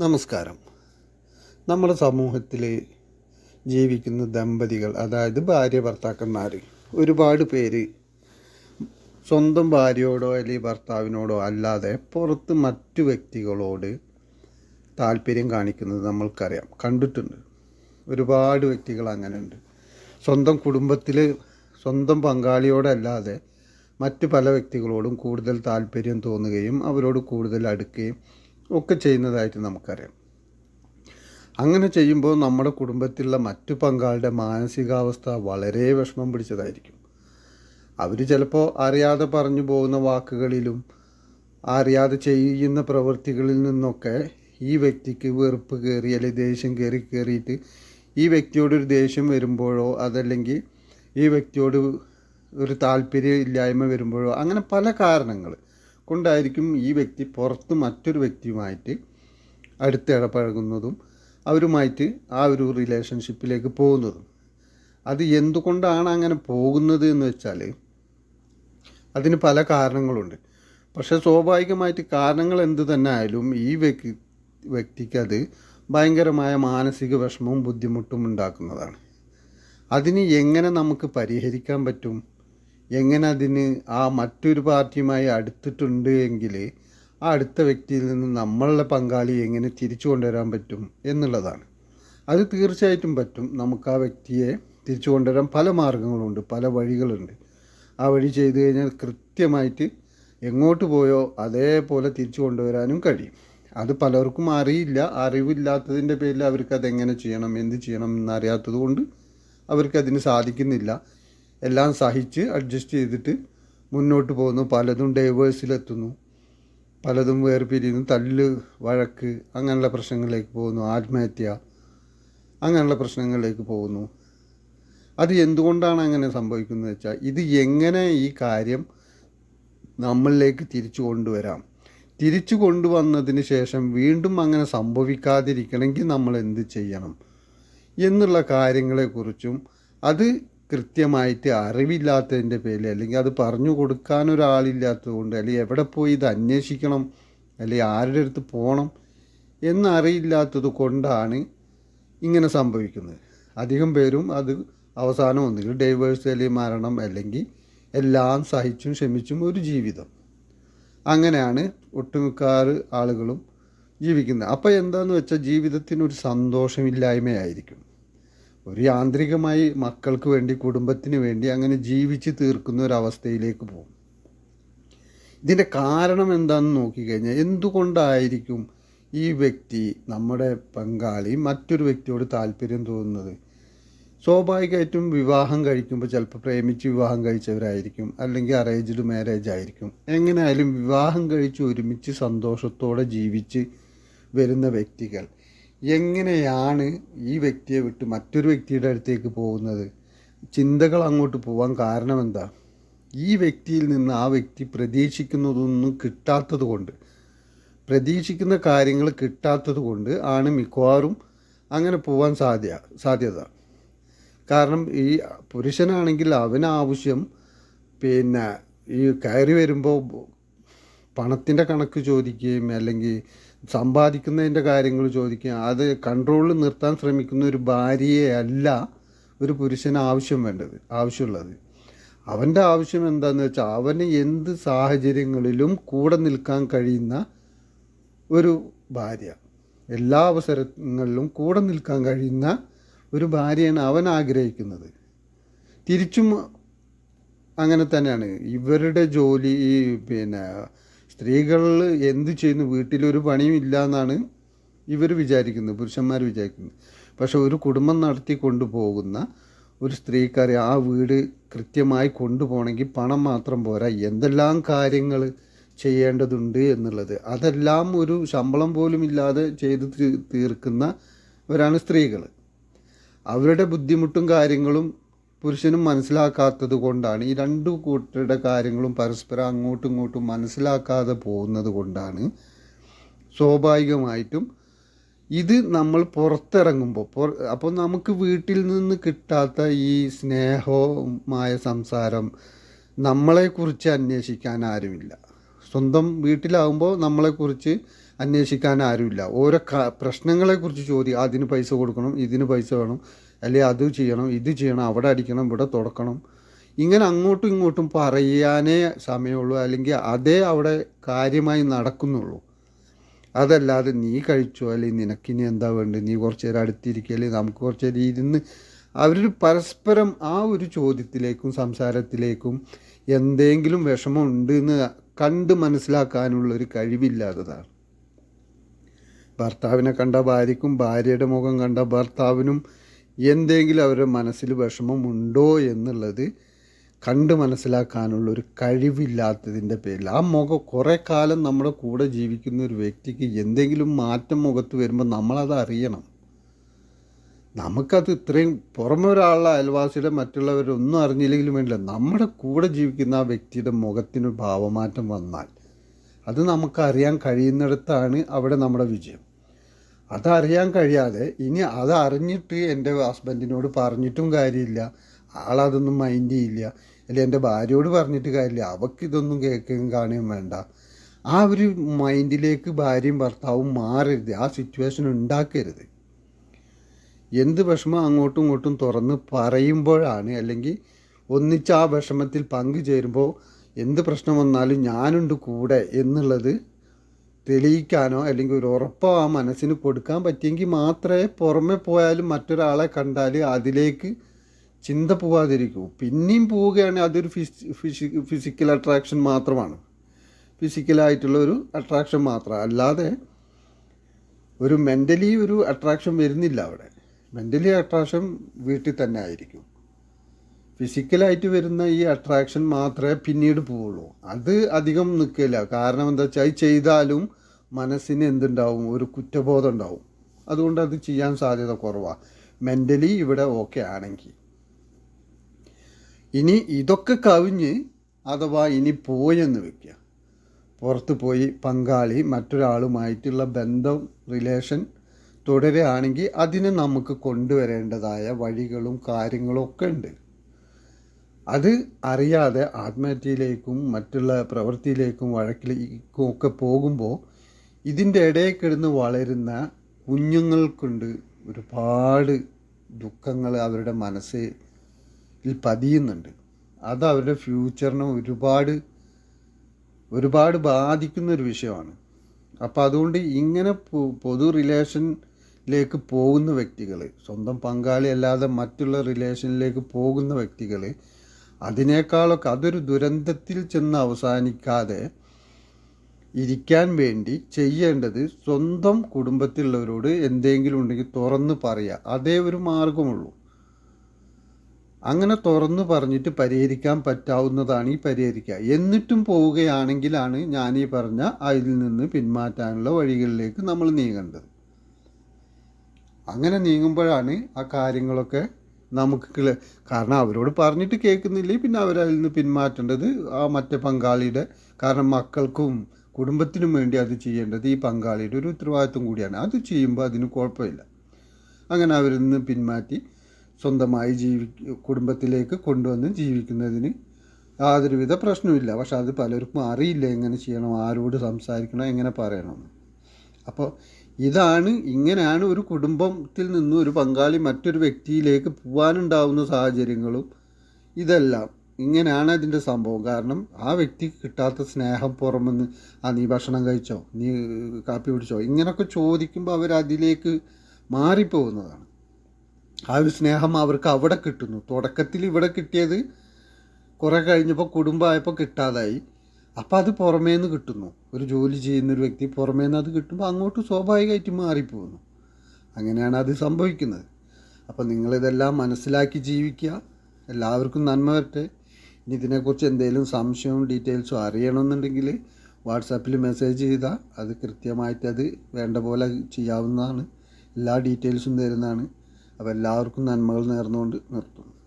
നമസ്കാരം. നമ്മുടെ സമൂഹത്തിൽ ജീവിക്കുന്ന ദമ്പതികൾ അതായത് ഭാര്യ ഭർത്താക്കന്മാർ ഒരുപാട് പേര് സ്വന്തം ഭാര്യയോടോ അല്ലെങ്കിൽ ഭർത്താവിനോടോ അല്ലാതെ പുറത്ത് മറ്റു വ്യക്തികളോട് താല്പര്യം കാണിക്കുന്നത് നമ്മൾക്കറിയാം. കണ്ടിട്ടുണ്ട്. ഒരുപാട് വ്യക്തികൾ അങ്ങനെയുണ്ട്. സ്വന്തം കുടുംബത്തിൽ സ്വന്തം പങ്കാളിയോടല്ലാതെ മറ്റ് പല വ്യക്തികളോടും കൂടുതൽ താല്പര്യം തോന്നുകയും അവരോട് കൂടുതൽ അടുക്കുകയും ഒക്കെ ചെയ്യുന്നതായിട്ട് നമുക്കറിയാം. അങ്ങനെ ചെയ്യുമ്പോൾ നമ്മുടെ കുടുംബത്തിലുള്ള മറ്റു പങ്കാളുടെ മാനസികാവസ്ഥ വളരെ വിഷമം പിടിച്ചതായിരിക്കും. അവർ ചിലപ്പോൾ അറിയാതെ പറഞ്ഞു പോകുന്ന വാക്കുകളിലും അറിയാതെ ചെയ്യുന്ന പ്രവൃത്തികളിൽ നിന്നൊക്കെ ഈ വ്യക്തിക്ക് വെറുപ്പ് കയറി അല്ലെങ്കിൽ ദേഷ്യം കയറി കയറിയിട്ട് ഈ വ്യക്തിയോടൊരു ദേഷ്യം വരുമ്പോഴോ അതല്ലെങ്കിൽ ഈ വ്യക്തിയോട് ഒരു താല്പര്യം ഇല്ലായ്മ വരുമ്പോഴോ അങ്ങനെ പല കാരണങ്ങൾ കൊണ്ടായിരിക്കും ഈ വ്യക്തി പുറത്ത് മറ്റൊരു വ്യക്തിയുമായിട്ട് അടുത്ത് ഇടപഴകുന്നതും അവരുമായിട്ട് ആ ഒരു റിലേഷൻഷിപ്പിലേക്ക് പോകുന്നതും. അത് എന്തുകൊണ്ടാണ് അങ്ങനെ പോകുന്നത് എന്ന് വെച്ചാൽ അതിന് പല കാരണങ്ങളുണ്ട്. പക്ഷെ സ്വാഭാവികമായിട്ട് കാരണങ്ങൾ എന്ത് തന്നെ ആയാലും ഈ വ്യക്തി വ്യക്തിക്ക് അത് ഭയങ്കരമായ മാനസിക വിഷമവും ബുദ്ധിമുട്ടും ഉണ്ടാക്കുന്നതാണ്. അതിന് എങ്ങനെ നമുക്ക് പരിഹരിക്കാൻ പറ്റും? എങ്ങനെ അതിന് ആ മറ്റൊരു പാർട്ടിയുമായി അടുത്തിട്ടുണ്ട് എങ്കിൽ ആ അടുത്ത വ്യക്തിയിൽ നിന്ന് നമ്മളുടെ പങ്കാളി എങ്ങനെ തിരിച്ചു കൊണ്ടുവരാൻ പറ്റും എന്നുള്ളതാണ്. അത് തീർച്ചയായിട്ടും പറ്റും. നമുക്ക് ആ വ്യക്തിയെ തിരിച്ചു കൊണ്ടുവരാൻ പല മാർഗങ്ങളുണ്ട് പല വഴികളുണ്ട്. ആ വഴി ചെയ്തു കഴിഞ്ഞാൽ കൃത്യമായിട്ട് എങ്ങോട്ട് പോയോ അതേപോലെ തിരിച്ചു കൊണ്ടുവരാനും കഴിയും. അത് പലർക്കും അറിയില്ല. അറിവില്ലാത്തതിന്റെ പേരിൽ അവർക്ക് അതെങ്ങനെ ചെയ്യണം എന്ത് ചെയ്യണം എന്നറിയാത്തത് കൊണ്ട് അവർക്കതിന് സാധിക്കുന്നില്ല. എല്ലാം സഹിച്ച് അഡ്ജസ്റ്റ് ചെയ്തിട്ട് മുന്നോട്ട് പോകുന്നു. പലതും ഡൈവേഴ്സിലെത്തുന്നു പലതും വേർപിരിയുന്നു. തല്ല് വഴക്ക് അങ്ങനെയുള്ള പ്രശ്നങ്ങളിലേക്ക് പോകുന്നു. ആത്മഹത്യ അങ്ങനെയുള്ള പ്രശ്നങ്ങളിലേക്ക് പോകുന്നു. അത് എന്തുകൊണ്ടാണ് അങ്ങനെ സംഭവിക്കുന്നത് വെച്ചാൽ ഇത് എങ്ങനെ ഈ കാര്യം നമ്മളിലേക്ക് തിരിച്ചു കൊണ്ടുവരാം? തിരിച്ചു കൊണ്ടുവന്നതിന് ശേഷം വീണ്ടും അങ്ങനെ സംഭവിക്കാതിരിക്കണമെങ്കിൽ നമ്മൾ എന്ത് ചെയ്യണം? എന്നുള്ള കാര്യങ്ങളെക്കുറിച്ചും അത് കൃത്യമായിട്ട് അറിവില്ലാത്തതിന്റെ പേരിൽ അല്ലെങ്കിൽ അത് പറഞ്ഞു കൊടുക്കാൻ ഒരാളില്ലാത്തത് കൊണ്ട് അല്ലെങ്കിൽ എവിടെ പോയി ഇത് അന്വേഷിക്കണം അല്ലെങ്കിൽ ആരുടെ അടുത്ത് പോകണം എന്നറിയില്ലാത്തത് കൊണ്ടാണ് ഇങ്ങനെ സംഭവിക്കുന്നത്. അധികം പേരും അത് അവസാനം ഒന്നുകിൽ ഡൈവേഴ്സ് അല്ലെങ്കിൽ മരണം അല്ലെങ്കിൽ എല്ലാം സഹിച്ചും ക്ഷമിച്ചും ഒരു ജീവിതം. അങ്ങനെയാണ് ഒട്ടുമിക്കാറ് ആളുകളും ജീവിക്കുന്നത്. അപ്പോൾ എന്താണെന്ന് വെച്ചാൽ ജീവിതത്തിനൊരു സന്തോഷമില്ലായ്മയായിരിക്കും. ഒരു യാന്ത്രികമായി മക്കൾക്ക് വേണ്ടി കുടുംബത്തിന് വേണ്ടി അങ്ങനെ ജീവിച്ച് തീർക്കുന്ന ഒരവസ്ഥയിലേക്ക് പോകും. ഇതിന്റെ കാരണം എന്താണെന്ന് നോക്കിക്കഴിഞ്ഞാൽ എന്തുകൊണ്ടായിരിക്കും ഈ വ്യക്തി നമ്മുടെ പങ്കാളി മറ്റൊരു വ്യക്തിയോട് താല്പര്യം തോന്നുന്നത്? സ്വാഭാവികമായിട്ടും വിവാഹം കഴിക്കുമ്പോൾ ചിലപ്പോൾ പ്രേമിച്ച് വിവാഹം കഴിച്ചവരായിരിക്കും അല്ലെങ്കിൽ അറേഞ്ച്ഡ് മാരേജ് ആയിരിക്കും. എങ്ങനെയായാലും വിവാഹം കഴിച്ച് ഒരുമിച്ച് സന്തോഷത്തോടെ ജീവിച്ച് വരുന്ന വ്യക്തികൾ. എങ്ങനെയാണ് ഈ വ്യക്തിയെ വിട്ട് മറ്റൊരു വ്യക്തിയുടെ അടുത്തേക്ക് പോകുന്നത്? ചിന്തകൾ അങ്ങോട്ട് പോകാൻ കാരണം എന്താ? ഈ വ്യക്തിയിൽ നിന്ന് ആ വ്യക്തി പ്രതീക്ഷിക്കുന്നതൊന്നും കിട്ടാത്തത് കൊണ്ട് പ്രതീക്ഷിക്കുന്ന കാര്യങ്ങൾ കിട്ടാത്തത് കൊണ്ട് ആണ് മിക്കവാറും അങ്ങനെ പോകാൻ സാധ്യ സാധ്യത. കാരണം ഈ പുരുഷനാണെങ്കിൽ അവനാവശ്യം പിന്നെ ഈ കയറി വരുമ്പോൾ പണത്തിന്റെ കണക്ക് ചോദിക്കുകയും അല്ലെങ്കിൽ സമ്പാദിക്കുന്നതിന്റെ കാര്യങ്ങൾ ചോദിക്കുക അത് കൺട്രോളിൽ നിർത്താൻ ശ്രമിക്കുന്ന ഒരു ഭാര്യയെ അല്ല ഒരു പുരുഷന് ആവശ്യം വേണ്ടത് ആവശ്യമുള്ളത്. അവന്റെ ആവശ്യം എന്താണെന്ന് വെച്ചാൽ അവന് എന്ത് സാഹചര്യങ്ങളിലും കൂടെ നിൽക്കാൻ കഴിയുന്ന ഒരു ഭാര്യ. എല്ലാ അവസരങ്ങളിലും കൂടെ നിൽക്കാൻ കഴിയുന്ന ഒരു ഭാര്യയാണ് അവൻ ആഗ്രഹിക്കുന്നത്. തിരിച്ചും അങ്ങനെ തന്നെയാണ്. ഇവരുടെ ജോലി ഈ പിന്നെ സ്ത്രീകൾ എന്ത് ചെയ്യുന്നു? വീട്ടിലൊരു പണിയും ഇല്ല എന്നാണ് ഇവർ വിചാരിക്കുന്നത് പുരുഷന്മാർ വിചാരിക്കുന്നത്. പക്ഷെ ഒരു കുടുംബം നടത്തി കൊണ്ടുപോകുന്ന ഒരു സ്ത്രീക്കാരെ ആ വീട് കൃത്യമായി കൊണ്ടുപോകണമെങ്കിൽ പണം മാത്രം പോരാ. എന്തെല്ലാം കാര്യങ്ങൾ ചെയ്യേണ്ടതുണ്ട് എന്നുള്ളത്. അതെല്ലാം ഒരു ശമ്പളം പോലും ഇല്ലാതെ ചെയ്ത് തീർക്കുന്നവരാണ് സ്ത്രീകൾ അവരുടെ ബുദ്ധിമുട്ടും കാര്യങ്ങളും പുരുഷനും മനസ്സിലാക്കാത്തത് കൊണ്ടാണ് ഈ രണ്ടു കൂട്ടരുടെ കാര്യങ്ങളും പരസ്പരം അങ്ങോട്ടും ഇങ്ങോട്ടും മനസ്സിലാക്കാതെ പോകുന്നത് കൊണ്ടാണ്. സ്വാഭാവികമായിട്ടും ഇത് നമ്മൾ പുറത്തിറങ്ങുമ്പോൾ പുറ അപ്പോൾ നമുക്ക് വീട്ടിൽ നിന്ന് കിട്ടാത്ത ഈ സ്നേഹവുമായ സംസാരം നമ്മളെക്കുറിച്ച് അന്വേഷിക്കാൻ ആരുമില്ല. സ്വന്തം വീട്ടിലാവുമ്പോൾ നമ്മളെക്കുറിച്ച് അന്വേഷിക്കാൻ ആരുമില്ല. ഓരോ പ്രശ്നങ്ങളെക്കുറിച്ച് ചോദ്യം അതിന് പൈസ കൊടുക്കണം ഇതിന് പൈസ വേണം അല്ലെങ്കിൽ അത് ചെയ്യണം ഇത് ചെയ്യണം അവിടെ അടിക്കണം ഇവിടെ തുടക്കണം ഇങ്ങനെ അങ്ങോട്ടും ഇങ്ങോട്ടും പറയാനേ സമയമുള്ളൂ അല്ലെങ്കിൽ അതേ അവിടെ കാര്യമായി നടക്കുന്നുള്ളൂ. അതല്ലാതെ നീ കഴിച്ചോ അല്ലെങ്കിൽ നിനക്കിനി എന്താ വേണ്ടത്? നീ കുറച്ച് നേരം അടുത്തിരിക്കുക അല്ലെങ്കിൽ നമുക്ക് കുറച്ച് നേരം ഇരുന്ന് അവർ പരസ്പരം ആ ഒരു ചോദ്യത്തിലേക്കും സംസാരത്തിലേക്കും എന്തെങ്കിലും വിഷമമുണ്ട് എന്ന് കണ്ട് മനസ്സിലാക്കാനുള്ളൊരു കഴിവില്ലാത്തതാണ്. ഭർത്താവിനെ കണ്ട ഭാര്യയ്ക്കും ഭാര്യയുടെ മുഖം കണ്ട ഭർത്താവിനും എന്തെങ്കിലും അവരുടെ മനസ്സിൽ വിഷമമുണ്ടോ എന്നുള്ളത് കണ്ട് മനസ്സിലാക്കാനുള്ള ഒരു കഴിവില്ലാത്തതിന്റെ പേരിൽ. ആ മുഖം കുറേ കാലം നമ്മുടെ കൂടെ ജീവിക്കുന്ന ഒരു വ്യക്തിക്ക് എന്തെങ്കിലും മാറ്റം മുഖത്ത് വരുമ്പോൾ നമ്മളത് അറിയണം. നമുക്കത് ഇത്രയും പുറമെ ഒരാളുടെ അയൽവാസിയുടെ മറ്റുള്ളവരൊന്നും അറിഞ്ഞില്ലെങ്കിലും വേണ്ടില്ല. നമ്മുടെ കൂടെ ജീവിക്കുന്ന ആ വ്യക്തിയുടെ മുഖത്തിന് ഭാവമാറ്റം വന്നാൽ അത് നമുക്കറിയാൻ കഴിയുന്നിടത്താണ് അവിടെ നമ്മുടെ വിജയം. അതറിയാൻ കഴിയാതെ ഇനി അതറിഞ്ഞിട്ട് എന്റെ ഹസ്ബൻഡിനോട് പറഞ്ഞിട്ടും കാര്യമില്ല. ആളതൊന്നും മൈൻഡ് ചെയ്യില്ല. അല്ലെങ്കിൽ എന്റെ ഭാര്യയോട് പറഞ്ഞിട്ട് കാര്യമില്ല. അവക്കിതൊന്നും കേൾക്കുകയും കാണുകയും വേണ്ട. ആ ഒരു മൈൻഡിലേക്ക് ഭാര്യയും ഭർത്താവും മാറരുത്. ആ സിറ്റുവേഷൻ ഉണ്ടാക്കരുത്. എന്ത് വിഷമം അങ്ങോട്ടും ഇങ്ങോട്ടും തുറന്ന് പറയുമ്പോഴാണ് അല്ലെങ്കിൽ ഒന്നിച്ച് ആ വിഷമത്തിൽ പങ്കുചേരുമ്പോൾ എന്ത് പ്രശ്നം വന്നാലും ഞാനുണ്ട് കൂടെ എന്നുള്ളത് തെളിയിക്കാനോ അല്ലെങ്കിൽ ഒരു ഉറപ്പോ ആ മനസ്സിന് കൊടുക്കാൻ പറ്റിയെങ്കിൽ മാത്രമേ പുറമെ പോയാലും മറ്റൊരാളെ കണ്ടാൽ അതിലേക്ക് ചിന്ത പോവാതിരിക്കൂ. പിന്നെയും പോവുകയാണെങ്കിൽ അതൊരു ഫിസി ഫിസിക്കൽ അട്രാക്ഷൻ മാത്രമാണ്. ഫിസിക്കലായിട്ടുള്ള ഒരു അട്രാക്ഷൻ മാത്രം. അല്ലാതെ ഒരു മെന്റലി ഒരു അട്രാക്ഷൻ വരുന്നില്ല അവിടെ. മെന്റലി അട്രാക്ഷൻ വീട്ടിൽ തന്നെ ആയിരിക്കും. ഫിസിക്കലായിട്ട് വരുന്ന ഈ അട്രാക്ഷൻ മാത്രമേ പിന്നീട് പോവുള്ളൂ. അത് അധികം നിൽക്കില്ല. കാരണം എന്താ വെച്ചാൽ ചെയ്താലും മനസ്സിന് എന്തുണ്ടാവും? ഒരു കുറ്റബോധം ഉണ്ടാവും. അതുകൊണ്ട് അത് ചെയ്യാൻ സാധ്യത കുറവാണ് മെന്റലി ഇവിടെ ഓക്കെ ആണെങ്കിൽ. ഇനി ഇതൊക്കെ കവിഞ്ഞ് അഥവാ ഇനി പോയെന്ന് വെക്കുക. പുറത്ത് പോയി പങ്കാളി മറ്റൊരാളുമായിട്ടുള്ള ബന്ധം റിലേഷൻ തുടരുകയാണെങ്കിൽ അതിനെ നമുക്ക് കൊണ്ടുവരേണ്ടതായ വഴികളും കാര്യങ്ങളും ഒക്കെ ഉണ്ട്. അത് അറിയാതെ ആത്മഹത്യയിലേക്കും മറ്റുള്ള പ്രവൃത്തിയിലേക്കും വഴക്കിലേക്കും ഒക്കെ പോകുമ്പോൾ ഇതിന്റെ ഇടയിൽ കിടന്ന് വളരുന്ന കുഞ്ഞുങ്ങൾക്കുണ്ട് ഒരുപാട് ദുഃഖങ്ങൾ അവരുടെ മനസ്സിൽ പതിയുന്നുണ്ട്. അത് അവരുടെ ഫ്യൂച്ചറിനെ ഒരുപാട് ഒരുപാട് ബാധിക്കുന്ന ഒരു വിഷയമാണ്. അപ്പോൾ അതുകൊണ്ട് ഇങ്ങനെ പൊതു റിലേഷനിലേക്ക് പോകുന്ന വ്യക്തികൾ സ്വന്തം പങ്കാളി അല്ലാതെ മറ്റുള്ള റിലേഷനിലേക്ക് പോകുന്ന വ്യക്തികൾ അതിനേക്കാളൊക്കെ അതൊരു ദുരന്തത്തിൽ ചെന്ന് അവസാനിക്കാതെ ഇരിക്കാൻ വേണ്ടി ചെയ്യേണ്ടത് സ്വന്തം കുടുംബത്തിലുള്ളവരോട് എന്തെങ്കിലും ഉണ്ടെങ്കിൽ തുറന്ന് പറയുക അതേ ഒരു മാർഗമുള്ളൂ. അങ്ങനെ തുറന്നു പറഞ്ഞിട്ട് പരിഹരിക്കാൻ പറ്റാവുന്നതാണ് ഈ പരിഹരിക്കുക. എന്നിട്ടും പോവുകയാണെങ്കിലാണ് ഞാൻ ഈ പറഞ്ഞ അതിൽ നിന്ന് പിന്മാറ്റാനുള്ള വഴികളിലേക്ക് നമ്മൾ നീങ്ങേണ്ടത്. അങ്ങനെ നീങ്ങുമ്പോഴാണ് ആ കാര്യങ്ങളൊക്കെ നമുക്ക് കാരണം അവരോട് പറഞ്ഞിട്ട് കേൾക്കുന്നില്ലേ പിന്നെ അവരതിൽ നിന്ന് പിന്മാറ്റേണ്ടത് ആ മറ്റേ പങ്കാളിയുടെ കാരണം മക്കൾക്കും കുടുംബത്തിനും വേണ്ടി അത് ചെയ്യേണ്ടത് ഈ പങ്കാളിയുടെ ഒരു ഉത്തരവാദിത്വം കൂടിയാണ്. അത് ചെയ്യുമ്പോൾ അതിന് കുഴപ്പമില്ല. അങ്ങനെ അവരിൽ നിന്ന് പിന്മാറ്റി സ്വന്തമായി ജീവി കുടുംബത്തിലേക്ക് കൊണ്ടുവന്ന് ജീവിക്കുന്നതിന് യാതൊരുവിധ പ്രശ്നമില്ല പക്ഷെ അത് പലർക്കും അറിയില്ല എങ്ങനെ ചെയ്യണം ആരോട് സംസാരിക്കണം എങ്ങനെ പറയണം. അപ്പോൾ ഇതാണ് ഇങ്ങനെയാണ് ഒരു കുടുംബത്തിൽ നിന്ന് ഒരു പങ്കാളി മറ്റൊരു വ്യക്തിയിലേക്ക് പോകാനുണ്ടാവുന്ന സാഹചര്യങ്ങളും ഇതെല്ലാം. ഇങ്ങനെയാണ് അതിന്റെ സംഭവം. കാരണം ആ വ്യക്തിക്ക് കിട്ടാത്ത സ്നേഹം പുറമെന്ന് ആ നീ ഭക്ഷണം കഴിച്ചോ നീ കാപ്പി പിടിച്ചോ ഇങ്ങനെയൊക്കെ ചോദിക്കുമ്പോൾ അവർ അതിലേക്ക് മാറിപ്പോകുന്നതാണ്. ആ ഒരു സ്നേഹം അവർക്ക് അവിടെ കിട്ടുന്നു. തുടക്കത്തിൽ ഇവിടെ കിട്ടിയത് കുറേ കഴിഞ്ഞപ്പോൾ കുടുംബമായപ്പോൾ കിട്ടാതായി. അപ്പോൾ അത് പുറമേ നിന്ന് കിട്ടുന്നു. ഒരു ജോലി ചെയ്യുന്ന ഒരു വ്യക്തി പുറമേ നിന്ന് അത് കിട്ടുമ്പോൾ അങ്ങോട്ട് സ്വാഭാവികമായിട്ട് മാറിപ്പോകുന്നു. അങ്ങനെയാണ് അത് സംഭവിക്കുന്നത്. അപ്പോൾ നിങ്ങളിതെല്ലാം മനസ്സിലാക്കി ജീവിക്കുക. എല്ലാവർക്കും നന്മ വരട്ടെ. ഇനി ഇതിനെക്കുറിച്ച് എന്തെങ്കിലും സംശയവും ഡീറ്റെയിൽസും അറിയണമെന്നുണ്ടെങ്കിൽ വാട്സാപ്പിൽ മെസ്സേജ് ചെയ്താൽ അത് കൃത്യമായിട്ട് അത് വേണ്ട പോലെ ചെയ്യാവുന്നതാണ്. എല്ലാ ഡീറ്റെയിൽസും തരുന്നതാണ്. അപ്പോൾ എല്ലാവർക്കും നന്മകൾ നേർന്നുകൊണ്ട് നിർത്തുന്നു.